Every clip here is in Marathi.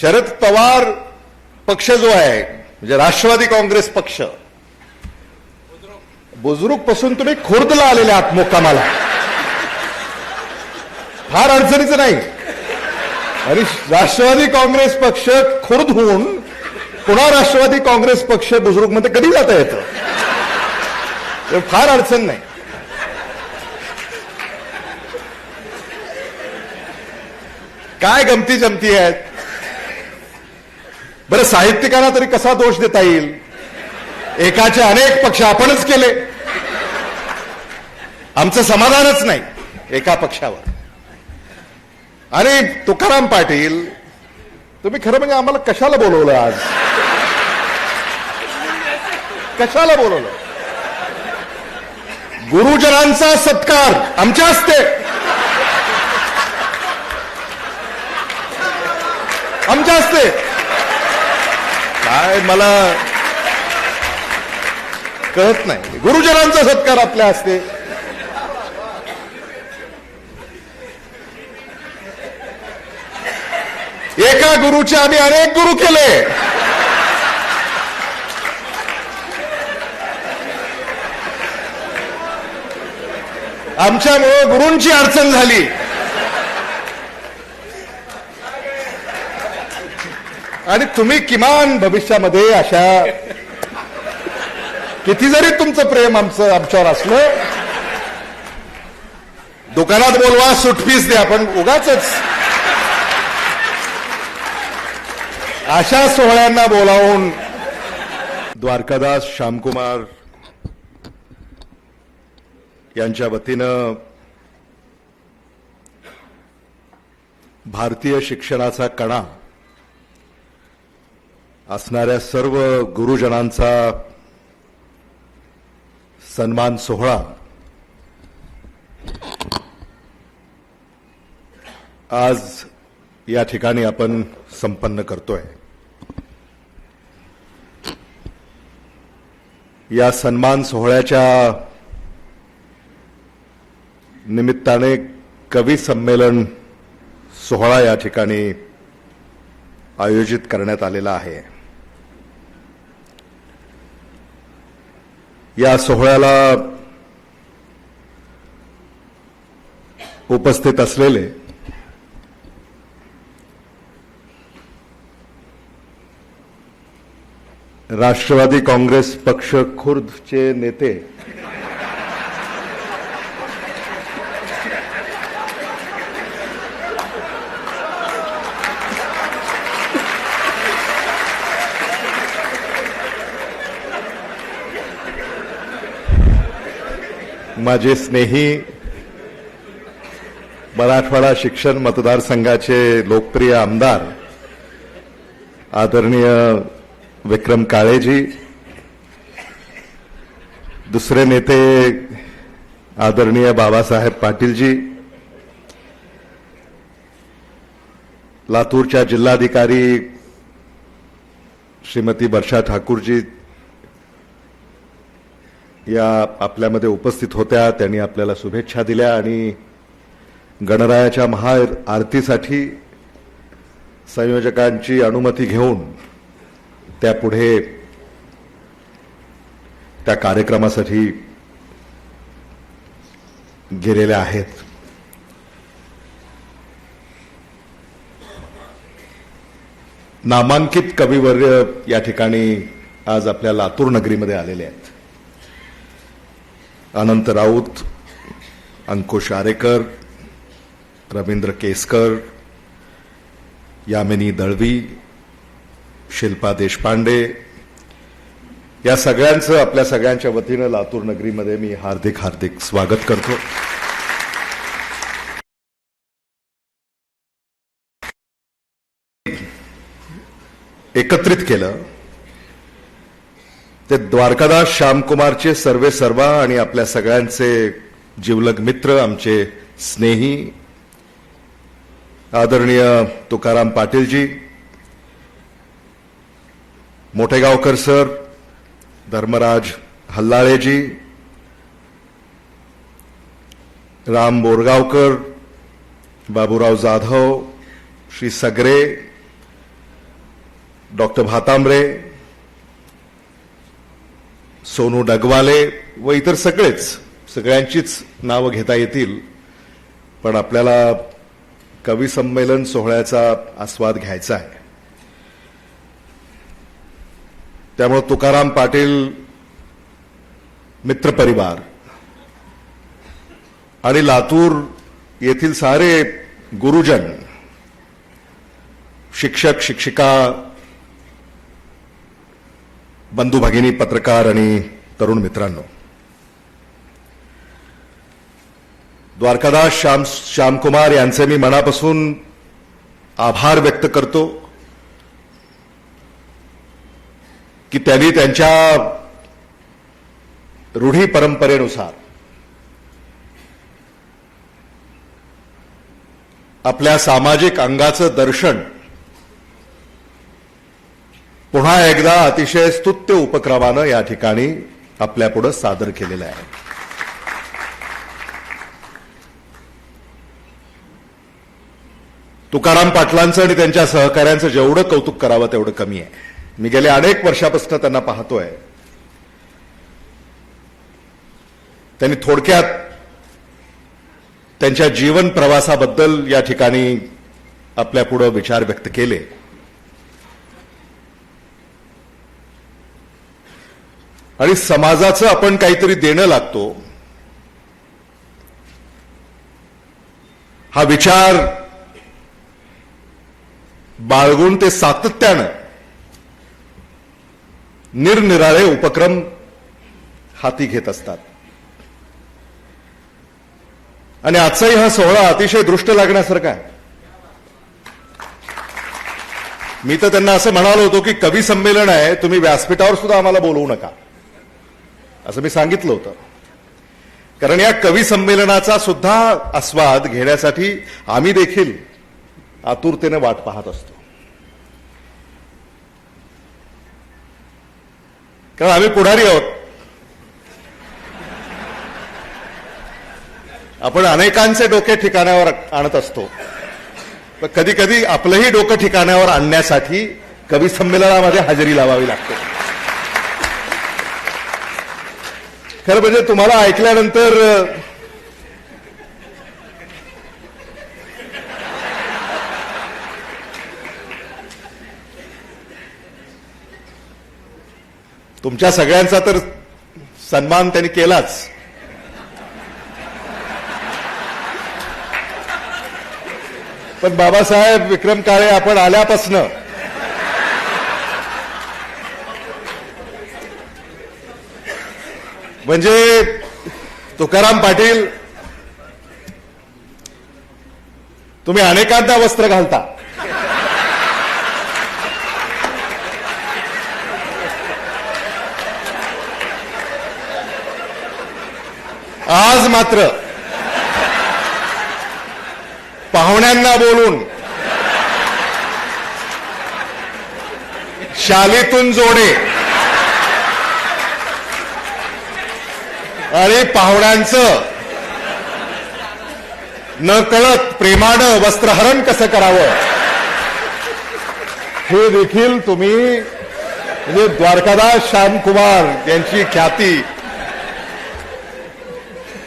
शरद पवार पक्ष जो आहे म्हणजे राष्ट्रवादी काँग्रेस पक्ष बुजुर्गपासून तुम्ही खुर्दला आलेले आहात मुक्कामाला. फार अडचणीचं नाही. आणि राष्ट्रवादी काँग्रेस पक्ष खुर्द होऊन पुन्हा राष्ट्रवादी काँग्रेस पक्ष बुजुर्गमध्ये कधी जाता येतं? फार अडचण नाही. काय गमती जमती आहेत? बरं साहित्यिकांना तरी कसा दोष देता येईल? एकाचे अनेक पक्ष आपणच केले. आमचं समाधानच नाही एका पक्षावर. आणि तुकाराम पाटील तुम्ही खरं म्हणजे आम्हाला कशाला बोलवलं आज? कशाला बोलवलं? गुरुजनांचा सत्कार आमच्या हस्ते. आमच्या हस्ते. काय मला कळत नाही. गुरुजनांचा सत्कार आपल्या हस्ते. एका गुरुचे आम्ही अनेक गुरु केले. आमच्यामुळे गुरूंची अडचण झाली. आणि तुम्ही किमान भविष्यामध्ये अशा किती जरी तुमचं प्रेम आमचं आमच्यावर असलं दुकानात बोलवा सुटपीस द्या पण उगाच अशा सोहळ्यांना बोलावून द्वारकादास श्यामकुमार यांच्या वतीनं भारतीय शिक्षणाचा कणा असणाऱ्या सर्व गुरुजनांचा सन्मान सोहळा आज या ठिकाणी आपण संपन्न करतोय. या सन्मान सोहळ्याच्या निमित्ताने कवी संमेलन सोहळा या ठिकाणी आयोजित करण्यात आलेला आहे. या सोहळ्याला उपस्थित असलेले राष्ट्रवादी काँग्रेस पक्ष खुर्दचे नेते माझे स्नेही मराठवाडा शिक्षण मतदारसंघाचे लोकप्रिय आमदार आदरणीय विक्रम काळेजी दुसरे नेते आदरणीय बाबासाहेब पाटीलजी लातूरच्या जिल्हाधिकारी श्रीमती वर्षा ठाकूरजी या आपल्यामध्ये उपस्थित होत्या त्यांनी आपल्याला शुभेच्छा दिल्या आणि गणरायाच्या महा आरतीसाठी संयोजकांची अनुमती घेऊन त्या पुढे त्या कार्यक्रमासाठी गेलेल्या आहेत. नामांकित कविवर्य या ठिकाणी आज आपल्या लातूर नगरीमध्ये आलेले आहेत. अनंत राऊत अंकुश आरेकर रवींद्र केसकर यामिनी दळवी शिल्पा देशपांडे या सगळ्यांचं आपल्या सगळ्यांच्या वतीनं लातूर नगरीमध्ये मी हार्दिक हार्दिक स्वागत करतो. एकत्रित केलं. ते द्वारकादास श्यामकुमारचे सर्वे सर्वा आणि आपल्या सगळ्यांचे जिवलग मित्र आमचे स्नेही आदरणीय तुकाराम पाटीलजी मोठेगावकर सर धर्मराज हल्लाळेजी राम बोरगावकर बाबूराव जाधव श्री सगरे डॉक्टर भातांबरे सोनू डगवाले व इतर सगळेच सगळ्यांचीच नावं घेता येतील. पण आपल्याला कवी संमेलन सोहळ्याचा आस्वाद घ्यायचा आहे. त्यामुळे तुकाराम पाटील मित्रपरिवार आणि लातूर येथील सारे गुरुजन शिक्षक शिक्षिका बंधू भगिनी पत्रकार आणि तरुण मित्रांनो. द्वारकादास श्याम श्यामकुमार यांचे मी मनापासून आभार व्यक्त करतो की त्यांनी त्यांच्या रूढी परंपरेनुसार आपल्या सामाजिक अंगाचं दर्शन पुन्हा एकदा अतिशय स्तुत्य उपक्रमानं या ठिकाणी आपल्यापुढं सादर केलेलं आहे. तुकाराम पाटलांचं आणि त्यांच्या सहकाऱ्यांचं जेवढं कौतुक करावं तेवढं कमी आहे. मी गेल्या अनेक वर्षापासून त्यांना पाहतोय. त्यांनी थोडक्यात त्यांच्या जीवन प्रवासाबद्दल या ठिकाणी आपल्यापुढं विचार व्यक्त केले. आणि समाजाचं आपण काहीतरी देणं लागतो. हा विचार बाळगून ते सातत्यानं निरनिराळे उपक्रम हाती घेत असतात. आणि आजचाही हा सोहळा अतिशय दृष्ट लागण्यासारखा आहे. मी तर त्यांना असं म्हणालो होतो की कवी संमेलन आहे तुम्ही व्यासपीठावर सुद्धा आम्हाला बोलवू नका. असं मी सांगितलं होतं. कारण या कवी संमेलनाचा सुद्धा आस्वाद घेण्यासाठी आम्ही देखील आतुरतेने वाट पाहत असतो. कारण आम्ही पुढारी आहोत. आपण अनेकांचे डोके ठिकाणावर आणत असतो. कधी कधी आपलंही डोकं ठिकाणावर आणण्यासाठी कवी संमेलनामध्ये हजेरी लावावी लागते. खरं म्हणजे तुम्हाला ऐकल्यानंतर तुमच्या सगळ्यांचा तर सन्मान त्यांनी केलाच. पण बाबासाहेब विक्रम काळे आपण आल्यापासनं म्हणजे तुकाराम पाटील तुम्ही अनेकांना वस्त्र घालता. आज मात्र पाहुण्यांना बोलून शालीतून जोडे अरे पाहुण्यांचं. न कळत प्रेमानं वस्त्रहरण कसं करावं? हे देखील तुम्ही म्हणजे द्वारकादास श्यामकुमार यांची ख्याती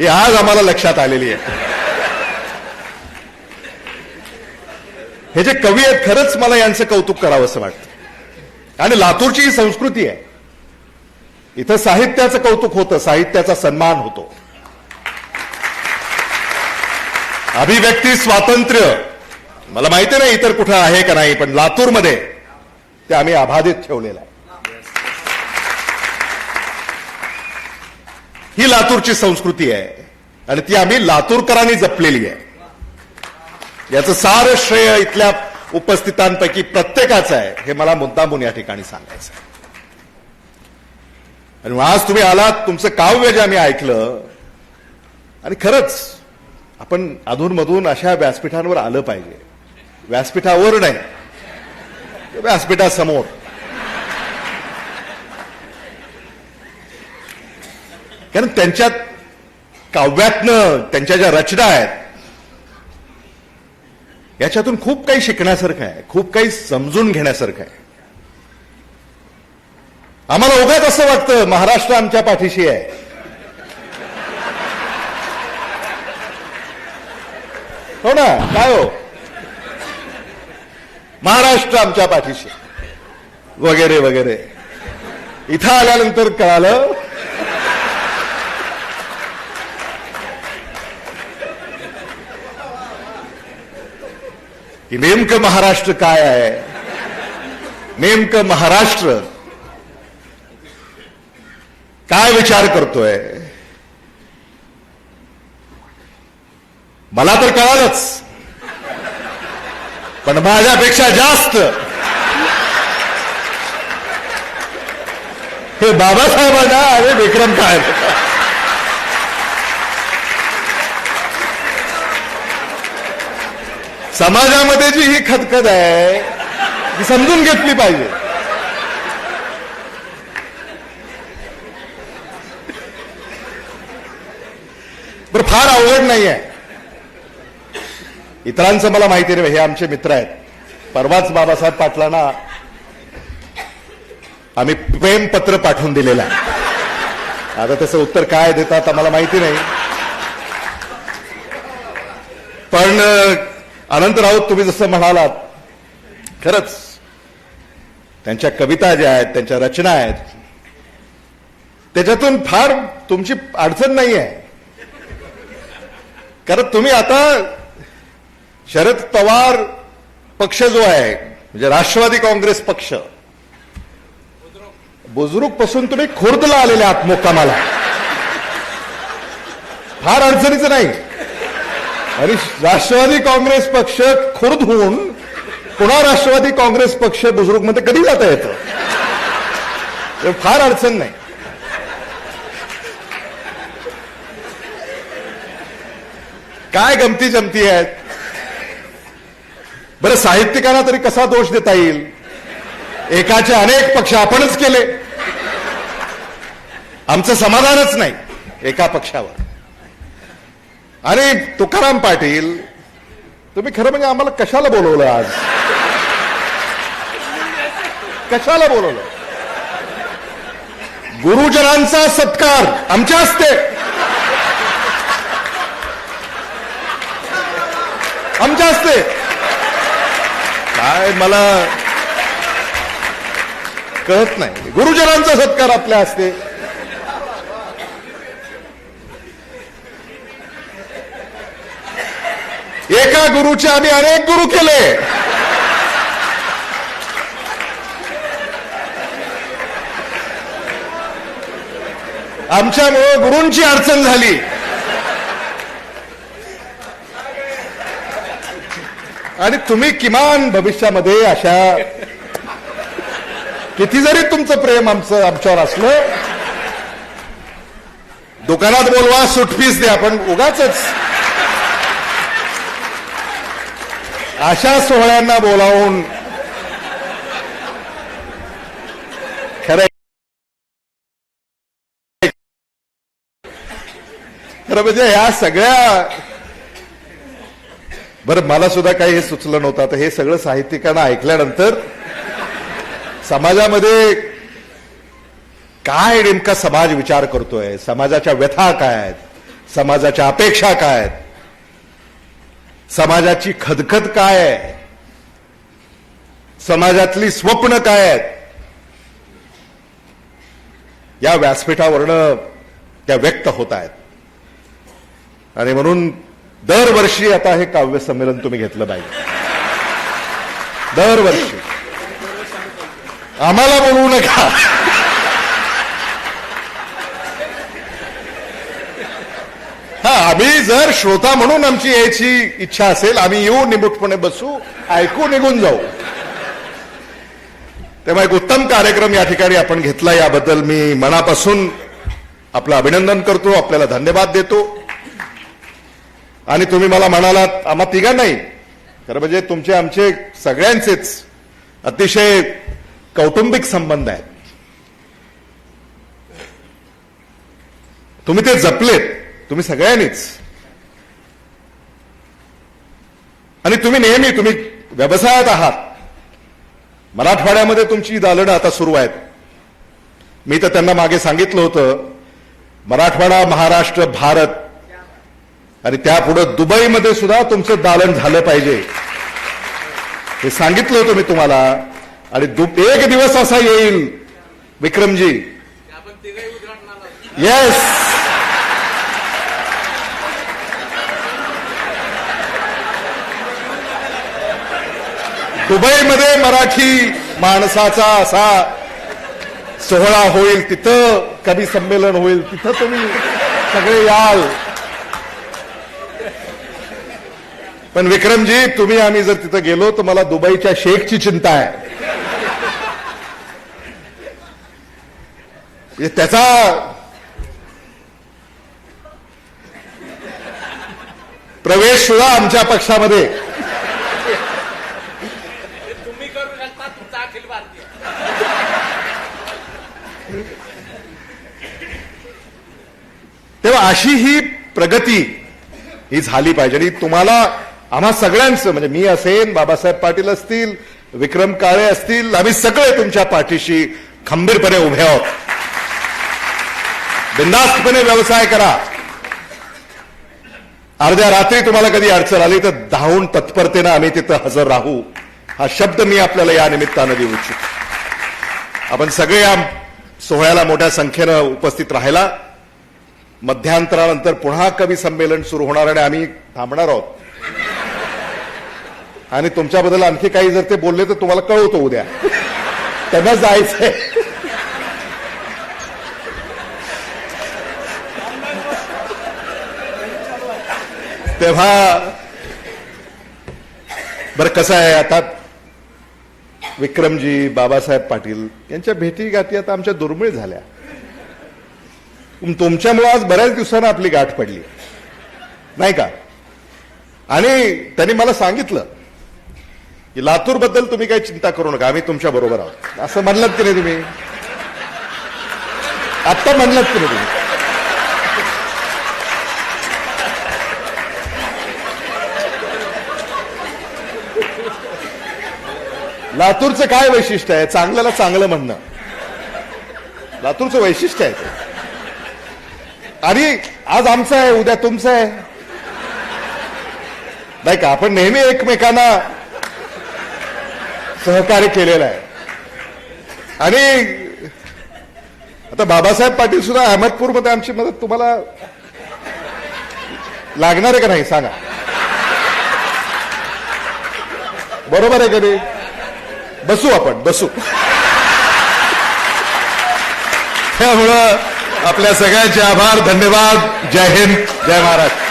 ही आज आम्हाला लक्षात आलेली आहे. हे जे कवी आहेत खरंच मला यांचं कौतुक करावं असं वाटतं. आणि लातूरची ही संस्कृती आहे. इथं साहित्याचं कौतुक होतं साहित्याचा सन्मान होतो. अभिव्यक्ती स्वातंत्र्य. मला माहिती नाही इतर कुठं आहे का नाही पण लातूरमध्ये ते आम्ही अबाधित ठेवलेलं आहे. ही लातूरची संस्कृती आहे आणि ती आम्ही लातूरकरांनी जपलेली आहे. याचं सार श्रेय इथल्या उपस्थितांपैकी प्रत्येकाचं आहे हे मला मुद्दामून या ठिकाणी सांगायचं आहे. आणि आज तुम्ही आलात तुमचं काव्य जे आम्ही ऐकलं आणि खरंच आपण अधूनमधून अशा व्यासपीठांवर आलं पाहिजे. व्यासपीठावर नाही व्यासपीठासमोर. कारण त्यांच्यात काव्यातनं त्यांच्या ज्या रचना आहेत याच्यातून खूप काही शिकण्यासारखं आहे खूप काही समजून घेण्यासारखं आहे. आम्हाला उगाच असं वाटतं महाराष्ट्र आमच्या पाठीशी आहे. हो ना? काय हो? महाराष्ट्र आमच्या पाठीशी. वगैरे वगैरे. इथं आल्यानंतर कळालं. की नेमकं महाराष्ट्र काय आहे? नेमकं महाराष्ट्र काय विचार करतोय? मला तर कळालंच. पण माझ्यापेक्षा जास्त. हे बाबासाहेबांना अरे विक्रम काय समाजामध्ये जी ही खदखद आहे ती समजून घेतली पाहिजे. बरं फार अवघड नाही आहे इतरांचं मला माहिती नाही हे आमचे मित्र आहेत. परवाच बाबासाहेब पाटलांना आम्ही प्रेमपत्र पाठवून दिलेलं आहे. आता त्याचं उत्तर काय देतात आम्हाला माहिती नाही. पण अनंत राऊत तुम्ही जसं म्हणालात खरंच त्यांच्या कविता ज्या आहेत त्यांच्या रचना आहेत त्याच्यातून फार तुमची अडचण नाही आहे कारण तुम्ही आता शरद पवार पक्ष जो आहे म्हणजे राष्ट्रवादी काँग्रेस पक्ष बुजुर्गपासून तुम्ही खुर्दला आलेले आहात मुक्कामाला. फार अडचणीचं नाही. आणि राष्ट्रवादी काँग्रेस पक्ष खुर्द होऊन पुन्हा राष्ट्रवादी काँग्रेस पक्ष बुजुर्गमध्ये कधी जाता येतं? फार अडचण नाही. काय गमती जमती आहेत? बरं साहित्यिकांना तरी कसा दोष देता येईल? एकाचे अनेक पक्ष आपणच केले. आमचं समाधानच नाही एका पक्षावर. आणि तुकाराम पाटील तुम्ही खरं म्हणजे आम्हाला कशाला बोलवलं आज? कशाला बोलवलं? गुरुजनांचा सत्कार आमच्या हस्ते. आमच्या हस्ते. काय मला कळत नाही. गुरुजनांचा सत्कार आपल्या हस्ते. एका गुरुचे आम्ही अनेक गुरु केले. आमच्यामुळं गुरूंची अडचण झाली. आणि तुम्ही किमान भविष्यामध्ये अशा किती जरी तुमचं प्रेम आमचं आमच्यावर असलं दुकानात बोलवा सुटपीस द्या पण उगाच अशा सोहळ्यांना बोलावून खरं खरं म्हणजे ह्या सगळ्या बरं मला सुद्धा काही हे सुचलं नव्हतं. आता हे सगळं साहित्यिकांना ऐकल्यानंतर समाजामध्ये काय नेमका समाज विचार करतोय? समाजाच्या व्यथा काय आहेत? समाजाच्या अपेक्षा काय आहेत? समाजाची खदखद काय आहे? समाजातली स्वप्न काय आहेत? या व्यासपीठावरनं त्या व्यक्त होत आहेत. आणि म्हणून दरवर्षी आता हे काव्य संमेलन तुम्ही घेतलं पाहिजे दरवर्षी. आम्हाला बोलवू नका. हा आम्ही जर श्रोता म्हणून आमची यायची इच्छा असेल आम्ही येऊ निमुटपणे बसू ऐकू निघून जाऊ. तेव्हा एक उत्तम कार्यक्रम या ठिकाणी आपण घेतला. याबद्दल मी मनापासून आपलं अभिनंदन करतो आपल्याला धन्यवाद देतो. आणि तुम्ही मला म्हणालात आम्हा तिघा नाही खरं म्हणजे तुमचे आमचे सगळ्यांचेच अतिशय कौटुंबिक संबंध आहेत. तुम्ही ते जपलेत तुम्ही सगळ्यांनीच. आणि तुम्ही नेहमी तुम्ही व्यवसायात आहात. मराठवाड्यामध्ये तुमची दालनं आता सुरू आहेत. मी तर त्यांना मागे सांगितलं होतं मराठवाडा महाराष्ट्र भारत आणि त्यापुढे दुबईमध्ये सुद्धा तुमचं दालन झालं पाहिजे. हे सांगितलं होतं मी तुम्हाला. आणि एक दिवस असा येईल विक्रमजी. येस दुबईमध्ये मराठी माणसाचा असा सोहळा होईल तिथं कवी संमेलन होईल तिथं तुम्ही सगळे याल. पण विक्रमजी तुम्ही आम्ही जर तिथं गेलो तर मला दुबईच्या शेखची चिंता आहे. त्याचा प्रवेश सुद्धा आमच्या पक्षामध्ये. तुम्ही करू शकता तुमचा अखिल भारतीय. तेव्हा अशी ही प्रगती ही झाली पाहिजे. आणि तुम्हाला आम्हा सगळ्यांचं म्हणजे मी असेन बाबासाहेब पाटील असतील विक्रम काळे असतील आम्ही सगळे तुमच्या पाठीशी खंबीरपणे उभे आहोत. बिंदास्तपणे व्यवसाय करा. अर्ध्या रात्री तुम्हाला कधी अडचण आली तर धावून तत्परतेनं आम्ही तिथं हजर राहू. हा शब्द मी आपल्याला या निमित्तानं देऊ इच्छितो. आपण सगळे या सोहळ्याला मोठ्या संख्येनं उपस्थित राहिला मध्यांतरानंतर पुन्हा कवी संमेलन सुरू होणार आणि आम्ही थांबणार आहोत. आणि तुमच्याबद्दल आणखी काही जर ते बोलले तर तुम्हाला कळवतो उद्या. त्यांना जायचंय. तेव्हा बरं कसं आहे आता? विक्रमजी बाबासाहेब पाटील यांच्या भेटी गाठी आता आमच्या दुर्मिळ झाल्या. तुमच्यामुळे तुमच्यामुळं आज बऱ्याच दिवसानं आपली गाठ पडली. नाही का? आणि त्यांनी मला सांगितलं की लातूरबद्दल तुम्ही काही चिंता करू नका आम्ही तुमच्या बरोबर आहोत. असं म्हणलात की नाही तुम्ही? आत्ता म्हणलात की नाही तुम्ही? लातूरचं काय वैशिष्ट्य आहे? चांगल्याला चांगलं म्हणणं. लातूरचं वैशिष्ट्य आहे ते. आणि आज आमचं आहे उद्या तुमचं आहे. नाही का आपण नेहमी एकमेकांना सहकार्य केलेलं आहे. आणि आता बाबासाहेब पाटील सुद्धा अहमदपूरमध्ये आमची मदत तुम्हाला लागणार आहे का नाही सांगा. बरोबर आहे का नाही? बसू आपण बसू. त्यामुळं आपल्या सगळ्यांचे आभार धन्यवाद. जय हिंद जय महाराष्ट्र.